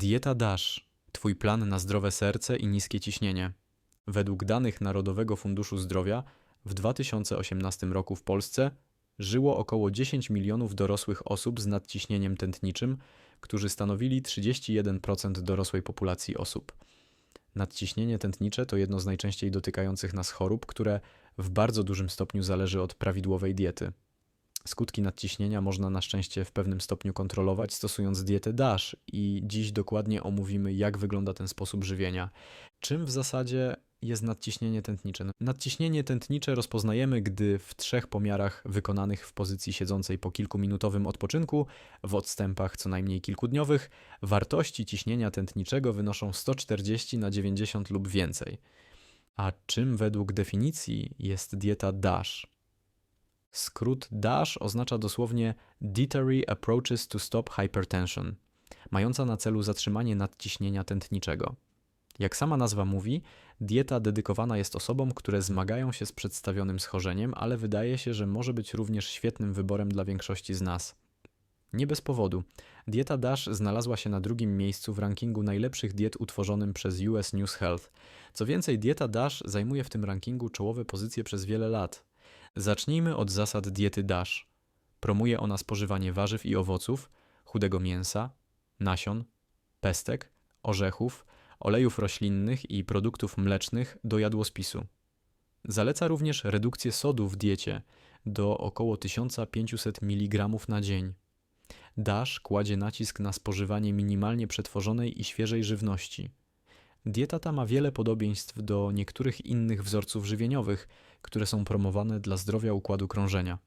Dieta DASH. Twój plan na zdrowe serce i niskie ciśnienie. Według danych Narodowego Funduszu Zdrowia w 2018 roku w Polsce żyło około 10 milionów dorosłych osób z nadciśnieniem tętniczym, którzy stanowili 31% dorosłej populacji osób. Nadciśnienie tętnicze to jedno z najczęściej dotykających nas chorób, które w bardzo dużym stopniu zależy od prawidłowej diety. Skutki nadciśnienia można na szczęście w pewnym stopniu kontrolować stosując dietę DASH i dziś dokładnie omówimy jak wygląda ten sposób żywienia. Czym w zasadzie jest nadciśnienie tętnicze? No, Nadciśnienie tętnicze rozpoznajemy, gdy w trzech pomiarach wykonanych w pozycji siedzącej po kilkuminutowym odpoczynku, w odstępach co najmniej kilkudniowych, wartości ciśnienia tętniczego wynoszą 140 na 90 lub więcej. A czym według definicji jest dieta DASH? Skrót DASH oznacza dosłownie Dietary Approaches to Stop Hypertension, mająca na celu zatrzymanie nadciśnienia tętniczego. Jak sama nazwa mówi, dieta dedykowana jest osobom, które zmagają się z przedstawionym schorzeniem, ale wydaje się, że może być również świetnym wyborem dla większości z nas. Nie bez powodu. Dieta DASH znalazła się na drugim miejscu w rankingu najlepszych diet utworzonym przez US News Health. Co więcej, dieta DASH zajmuje w tym rankingu czołowe pozycje przez wiele lat. Zacznijmy od zasad diety DASH. Promuje ona spożywanie warzyw i owoców, chudego mięsa, nasion, pestek, orzechów, olejów roślinnych i produktów mlecznych do jadłospisu. Zaleca również redukcję sodu w diecie do około 1500 mg na dzień. DASH kładzie nacisk na spożywanie minimalnie przetworzonej i świeżej żywności. Dieta ta ma wiele podobieństw do niektórych innych wzorców żywieniowych, które są promowane dla zdrowia układu krążenia.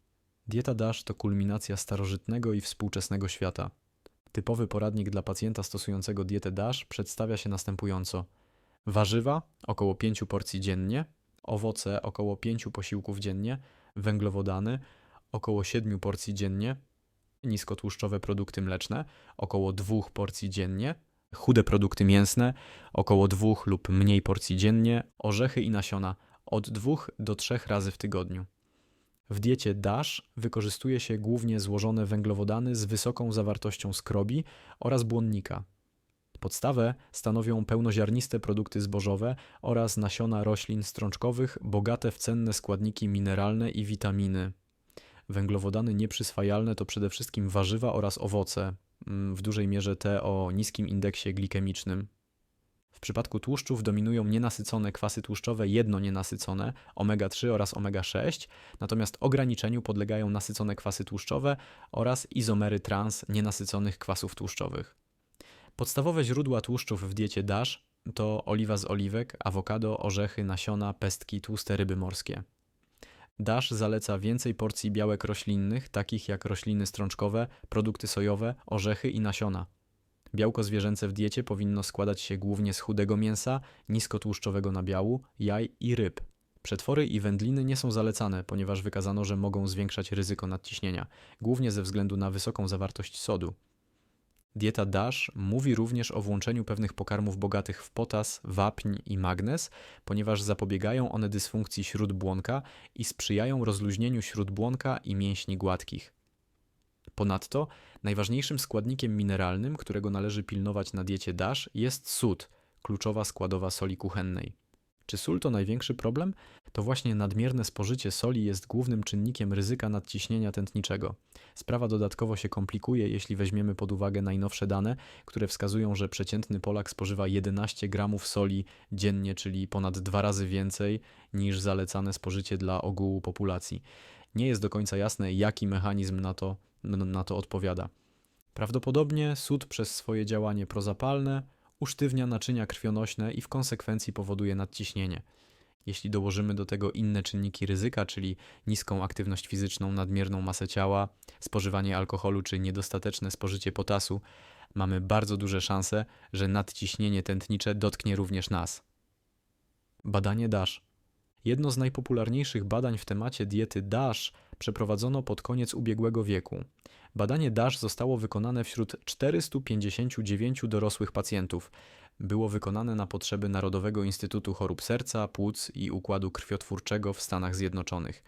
Dieta DASH to kulminacja starożytnego i współczesnego świata. Typowy poradnik dla pacjenta stosującego dietę DASH przedstawia się następująco: warzywa około 5 porcji dziennie, owoce około 5 posiłków dziennie, węglowodany około 7 porcji dziennie, niskotłuszczowe produkty mleczne około 2 porcji dziennie, chude produkty mięsne około 2 lub mniej porcji dziennie, orzechy i nasiona od 2 do 3 razy w tygodniu. W diecie DASH wykorzystuje się głównie złożone węglowodany z wysoką zawartością skrobi oraz błonnika. Podstawę stanowią pełnoziarniste produkty zbożowe oraz nasiona roślin strączkowych bogate w cenne składniki mineralne i witaminy. Węglowodany nieprzyswajalne to przede wszystkim warzywa oraz owoce, w dużej mierze te o niskim indeksie glikemicznym. W przypadku tłuszczów dominują nienasycone kwasy tłuszczowe jednonienasycone omega-3 oraz omega-6, natomiast ograniczeniu podlegają nasycone kwasy tłuszczowe oraz izomery trans nienasyconych kwasów tłuszczowych. Podstawowe źródła tłuszczów w diecie DASH to oliwa z oliwek, awokado, orzechy, nasiona, pestki, tłuste ryby morskie. DASH zaleca więcej porcji białek roślinnych, takich jak rośliny strączkowe, produkty sojowe, orzechy i nasiona. Białko zwierzęce w diecie powinno składać się głównie z chudego mięsa, niskotłuszczowego nabiału, jaj i ryb. Przetwory i wędliny nie są zalecane, ponieważ wykazano, że mogą zwiększać ryzyko nadciśnienia, głównie ze względu na wysoką zawartość sodu. Dieta DASH mówi również o włączeniu pewnych pokarmów bogatych w potas, wapń i magnez, ponieważ zapobiegają one dysfunkcji śródbłonka i sprzyjają rozluźnieniu śródbłonka i mięśni gładkich. Ponadto najważniejszym składnikiem mineralnym, którego należy pilnować na diecie DASH jest sód, kluczowa składowa soli kuchennej. Czy sól to największy problem? To właśnie nadmierne spożycie soli jest głównym czynnikiem ryzyka nadciśnienia tętniczego. Sprawa dodatkowo się komplikuje, jeśli weźmiemy pod uwagę najnowsze dane, które wskazują, że przeciętny Polak spożywa 11 gramów soli dziennie, czyli ponad dwa razy więcej niż zalecane spożycie dla ogółu populacji. Nie jest do końca jasne, jaki mechanizm na to, na to odpowiada. Prawdopodobnie sód przez swoje działanie prozapalne usztywnia naczynia krwionośne i w konsekwencji powoduje nadciśnienie. Jeśli dołożymy do tego inne czynniki ryzyka, czyli niską aktywność fizyczną, nadmierną masę ciała, spożywanie alkoholu czy niedostateczne spożycie potasu, mamy bardzo duże szanse, że nadciśnienie tętnicze dotknie również nas. Badanie DASH. Jedno z najpopularniejszych badań w temacie diety DASH przeprowadzono pod koniec ubiegłego wieku. Badanie DASH zostało wykonane wśród 459 dorosłych pacjentów. Było wykonane na potrzeby Narodowego Instytutu Chorób Serca, Płuc i Układu Krwiotwórczego w Stanach Zjednoczonych.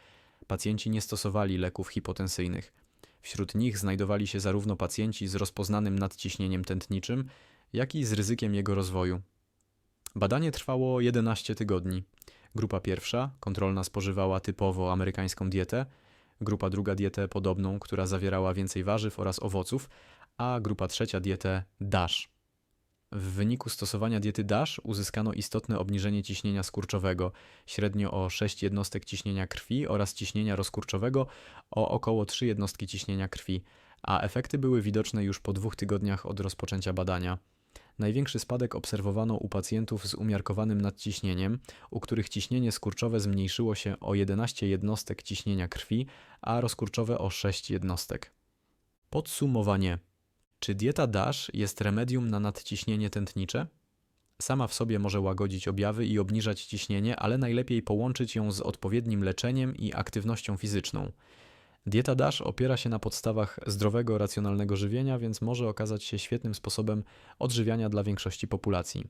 Pacjenci nie stosowali leków hipotensyjnych. Wśród nich znajdowali się zarówno pacjenci z rozpoznanym nadciśnieniem tętniczym, jak i z ryzykiem jego rozwoju. Badanie trwało 11 tygodni. Grupa pierwsza, kontrolna, spożywała typowo amerykańską dietę, grupa druga dietę podobną, która zawierała więcej warzyw oraz owoców, a grupa trzecia dietę DASH. W wyniku stosowania diety DASH uzyskano istotne obniżenie ciśnienia skurczowego, średnio o 6 jednostek ciśnienia krwi oraz ciśnienia rozkurczowego o około 3 jednostki ciśnienia krwi, a efekty były widoczne już po dwóch tygodniach od rozpoczęcia badania. Największy spadek obserwowano u pacjentów z umiarkowanym nadciśnieniem, u których ciśnienie skurczowe zmniejszyło się o 11 jednostek ciśnienia krwi, a rozkurczowe o 6 jednostek. Podsumowanie. Czy dieta DASH jest remedium na nadciśnienie tętnicze? Sama w sobie może łagodzić objawy i obniżać ciśnienie, ale najlepiej połączyć ją z odpowiednim leczeniem i aktywnością fizyczną. Dieta DASH opiera się na podstawach zdrowego, racjonalnego żywienia, więc może okazać się świetnym sposobem odżywiania dla większości populacji.